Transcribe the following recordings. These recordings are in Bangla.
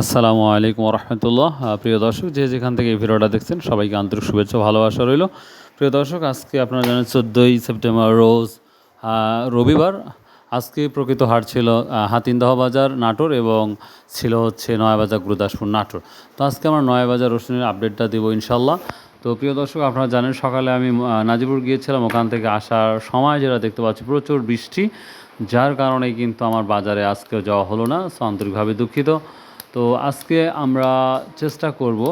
আসসালামু আলাইকুম রহমতুল্লাহ প্রিয় দর্শক, যে যেখান থেকে এই ভিডিওটা দেখছেন, সবাইকে আন্তরিক শুভেচ্ছা ভালোবাসা রইল। প্রিয় দর্শক, আজকে আপনারা জানেন চোদ্দোই সেপ্টেম্বর রোজ রবিবার। আজকে প্রকৃত হাট ছিল হাতিনদহ বাজার নাটোর এবং ছিল হচ্ছে নয়াবাজার গুরুদাসপুর নাটোর। তো আজকে আমরা নয়াবাজার রসুনের আপডেটটা দেবো ইনশাল্লাহ তো প্রিয় দর্শক, আপনারা জানেন, সকালে আমি নাজিপুর গিয়েছিলাম। ওখান থেকে আসার সময় যেটা দেখতে পাচ্ছি, প্রচুর বৃষ্টি, যার কারণে কিন্তু আমার বাজারে আজকে যাওয়া হলো না। সো আন্তরিকভাবে দুঃখিত। তো আজকে আমরা চেষ্টা করব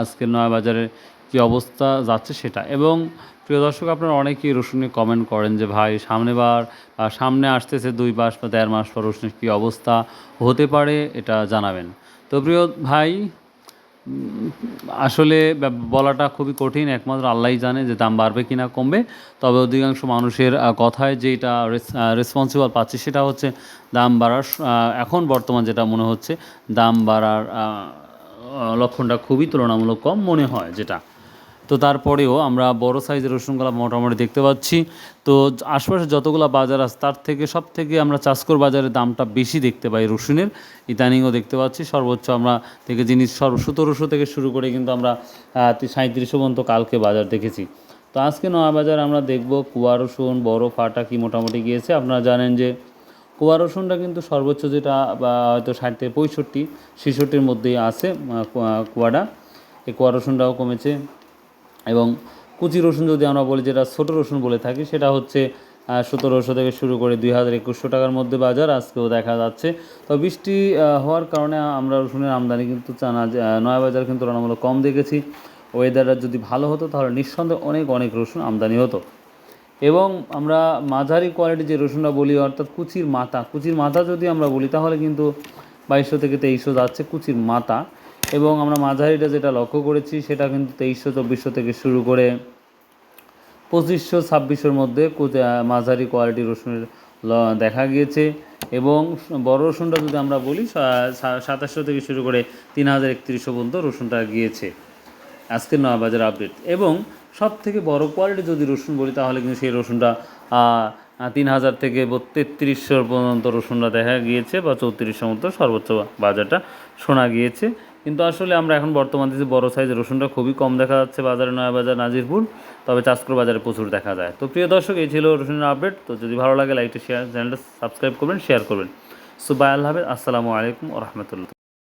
আজকে নয় বাজারের কী অবস্থা যাচ্ছে সেটা। এবং প্রিয় দর্শক, আপনারা অনেকেই রসুনে কমেন্ট করেন যে, ভাই সামনে বার সামনে আসতেছে দুই মাস বা দেড় মাস পর রসুনের কী অবস্থা হতে পারে? এটা জানাবেন। তো প্রিয় ভাই আসলে বলাটা খুবই কঠিন, একমাত্র আল্লাহ জানে যে দাম বাড়বে কিনা কমবে। তবে অধিকাংশ মানুষের কথায় যেটা রেসপন্সিবল পাচ্ছে সেটা হচ্ছে দাম বাড়ার এখন বর্তমান যেটা মনে হচ্ছে, দাম বাড়ার লক্ষণটা খুবই তুলনামূলক কম মনে হয় যেটা। তো তারপরেও আমরা বড় সাইজের রসুনগুলো মোটামুটি দেখতে পাচ্ছি। তো আশপাশে যতগুলো বাজার আছে, তার থেকে সব থেকে আমরা চাষকর বাজারের দামটা বেশি দেখতে পাই রসুনের। ইদানিংও দেখতে পাচ্ছি, সর্বোচ্চ আমরা থেকে জিনিস সর্ব সতেরোশো থেকে শুরু করে কিন্তু আমরা সাঁত্রিশশো পর্যন্ত কালকে বাজার দেখেছি। তো আজকে নয়া বাজার আমরা দেখব কুয়া রসুন, বড় ফাটা কি মোটামুটি গিয়েছে। আপনারা জানেন যে কুয়া রসুনটা কিন্তু সর্বোচ্চ যেটা হয়তো ষাট থেকে পঁয়ষট্টি, ছেষট্টির মধ্যেই আছে কুয়াটা। এই কুয়া রসুনটাও কমেছে। এবং কুচি রসুন যদি আমরা বলি, যেটা ছোটো রসুন বলে থাকি, সেটা হচ্ছে সতেরোশো থেকে শুরু করে দুই হাজার একুশশো টাকার মধ্যে বাজার। আজকেও দেখা যাচ্ছে। তো বৃষ্টি হওয়ার কারণে আমরা রসুনের আমদানি কিন্তু চানা নয়া বাজার কিন্তু তুলনামূলক কম দেখেছি। ওয়েদারটা যদি ভালো হতো, তাহলে নিঃসন্দেহে অনেক অনেক রসুন আমদানি হতো। এবং আমরা মাঝারি কোয়ালিটির যে রসুনটা বলি, অর্থাৎ কুচির মাথা কুচির মাথা যদি আমরা বলি, তাহলে কিন্তু বাইশশো থেকে তেইশশো যাচ্ছে কুচির মাথা। এবং আমরা মাঝারিটা যেটা লক্ষ্য করেছি, সেটা কিন্তু তেইশশো, চব্বিশশো থেকে শুরু করে পঁচিশশো ছাব্বিশের মধ্যে মাঝারি কোয়ালিটি রসুনের দেখা গিয়েছে। এবং বড় রসুনটা যদি আমরা বলি সাতাশশো থেকে শুরু করে তিন হাজার একত্রিশশো পর্যন্ত রসুনটা গিয়েছে। আজকের নয়া বাজার আপডেট। এবং সব থেকে বড় কোয়ালিটি যদি রসুন বলি, তাহলে কিন্তু সেই রসুনটা তিন হাজার থেকে তেত্রিশশো পর্যন্ত রসুনটা দেখা গিয়েছে বা চৌত্রিশশো মতো সর্বোচ্চ বাজারটা শোনা গিয়েছে। কিন্তু আসলে আমরা এখন বর্তমানে যে বড় সাইজের রসুনটা খুবই কম দেখা যাচ্ছে বাজারে নয়া বাজার নাজিরপুর, তবে চাষকর বাজারে প্রচুর দেখা যায়। তো প্রিয় দর্শক, এই ছিল রসুনের আপডেট তো যদি ভালো লাগে লাইকটা শেয়ার চ্যানেলটা সাবস্ক্রাইব করবেন শেয়ার করবেন। সো বাই আল্লাহ আসসালামু আলাইকুম রহমতুল্লাহ।